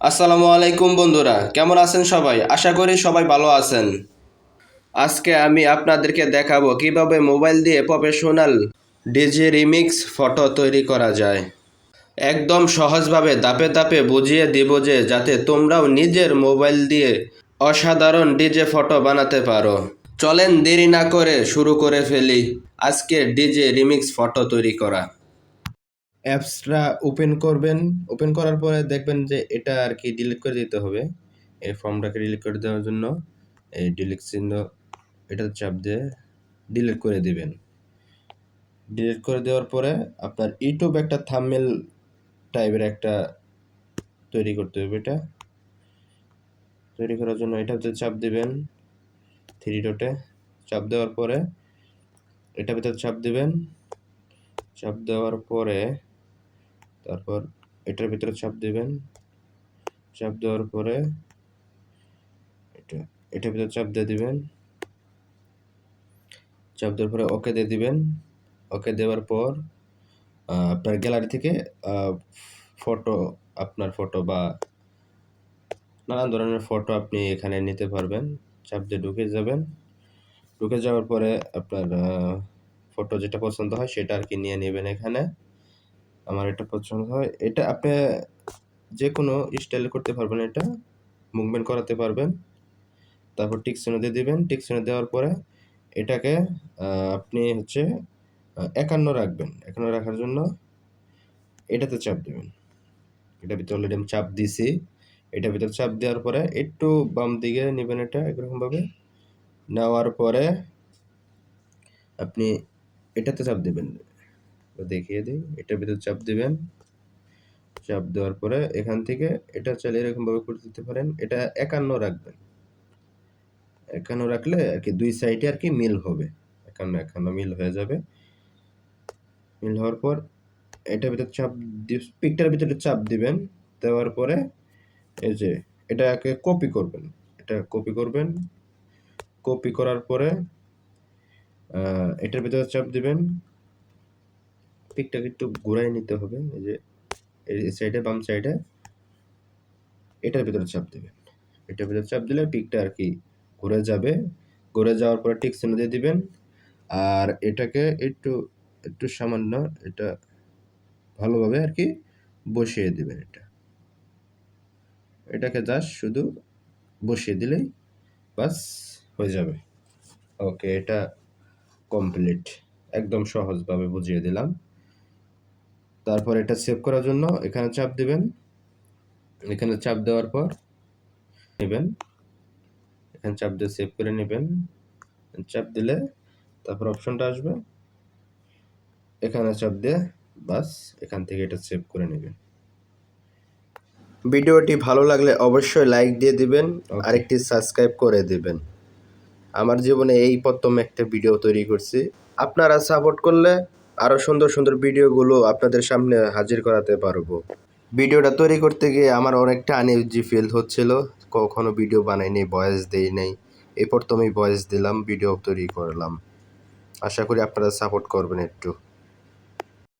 আসসালামু আলাইকুম বন্ধুরা, কেমন আছেন সবাই? আশা করি সবাই ভালো আছেন। আজকে আমি আপনাদেরকে দেখাবো কীভাবে মোবাইল দিয়ে প্রফেশনাল ডিজি রিমিক্স ফটো তৈরি করা যায়। একদম সহজভাবে দাপে দাপে বুঝিয়ে দিব যে, যাতে তোমরাও নিজের মোবাইল দিয়ে অসাধারণ ডিজে ফটো বানাতে পারো। চলেন দেরি না করে শুরু করে ফেলি আজকের ডিজে রিমিক্স ফটো তৈরি করা। অ্যাপসটা ওপেন করবেন ওপেন করার পরে দেখবেন যে এটা আর কি ডিলিট করে দিতে হবে। এই ফর্মটাকে ডিলিট করে দেওয়ার জন্য এই ডিলিট চিহ্ন, এটা চাপ দিয়ে ডিলিট করে দিবেন। ডিলিট করে দেওয়ার পরে আপনার ইউটিউব একটা থামমেল টাইপের একটা তৈরি করতে হবে এটা। তৈরি করার জন্য এটাতে চাপ দিবেন থ্রি ডটে চাপ দেওয়ার পরে এটা ভিতরে চাপ দিবেন। চাপ দেওয়ার পরে তারপর এটার ভিতরে চাপ দিবেন। চাপ দেওয়ার পরে এটা, এটার ভিতরে চাপ দিয়ে দিবেন। চাপ দেওয়ার পরে ওকে দিয়ে দিবেন। ওকে দেওয়ার পর আপনার গ্যালারি থেকে ফটো, আপনার ফটো বা নানান ধরনের ফটো আপনি এখানে নিতে পারবেন। চাপ দিয়ে ঢুকে যাবেন। ঢুকে যাওয়ার পরে আপনার ফটো যেটা পছন্দ হয় সেটা আর কি নিয়ে নেবেন এখানে। আমার এটা পছন্দ হয়। এটা আপনি যে কোনো স্টাইল করতে পারবেন এটা। মুভমেন্ট করাতে পারবেন। তারপর টিকসিনো দিয়ে দিবেন। টিকসিনো দেওয়ার পরে এটাকে আপনি হচ্ছে একান্ন রাখবেন। একান্ন রাখার জন্য এটাতে চাপ দেবেন। এটা ভিতরে অলরেডি আমি চাপ দিছি এটা ভিতরে চাপ দেওয়ার পরে একটু বাম দিকে নেবেন এটা এরকমভাবে নেওয়ার পরে আপনি এটাতে চাপ দেবেন। দেখিয়ে দিই। এটার ভিতরে চাপ দিবেন। চাপ দেওয়ার পরে এখান থেকে এটা চাইলে এরকমভাবে করে দিতে পারেন। এটা একান্ন রাখবেন। একান্ন রাখলে আর কি দুই সাইডে আর কি মিল হবে। একান্ন একান্ন মিল হয়ে যাবে। মিল হওয়ার পর এটার ভিতরে চাপ পিকটার ভিতরে চাপ দিবেন। দেওয়ার পরে এই যে এটাকে কপি করবেন। এটা কপি করবেন। কপি করার পরে এটার ভিতরে চাপ দিবেন। পিকটাকে একটু ঘুরাই নিতে হবে। এই যে, এই সাইডে বাম সাইডে এটার ভিতরে চাপ দেবেন। এটার ভিতরে চাপ দিলে পিকটা আর কি ঘুরে যাবে। ঘুরে যাওয়ার পরে টিক চিহ্ন দিয়ে দিবেন। আর এটাকে একটু একটু সামান্য এটা ভালোভাবে আর কি বসিয়ে দিবেন এটা। এটাকে জাস্ট শুধু বসিয়ে দিলেই বাস হয়ে যাবে। ওকে, এটা কমপ্লিট একদম সহজভাবে বুঝিয়ে দিলাম। তারপর এটা সেভ করার জন্য এখানে চাপ দিবেন। এখানে চাপ দেওয়ার পর নেবেন। এখানে চাপ দিয়ে সেভ করে নেবেন। চাপ দিলে তারপর অপশনটা আসবে। এখানে চাপ দিয়ে বাস এখান থেকে এটা সেভ করে নেবেন। ভিডিওটি ভালো লাগলে অবশ্যই লাইক দিয়ে দিবেন আর একটি সাবস্ক্রাইব করে দিবেন। আমার জীবনে এই প্রথম একটা ভিডিও তৈরি করছি। আপনারা সাপোর্ট করলে আরও সুন্দর সুন্দর ভিডিওগুলো আপনাদের সামনে হাজির করাতে পারব। ভিডিওটা তৈরি করতে গিয়ে আমার অনেকটা আনইউজি ফিল হচ্ছিল। কখনো ভিডিও বানাইনি ভয়েস দেই নাই। তো আমি ভয়েস দিলাম ভিডিও তৈরি করলাম। আশা করি আপনারা সাপোর্ট করবেন একটু।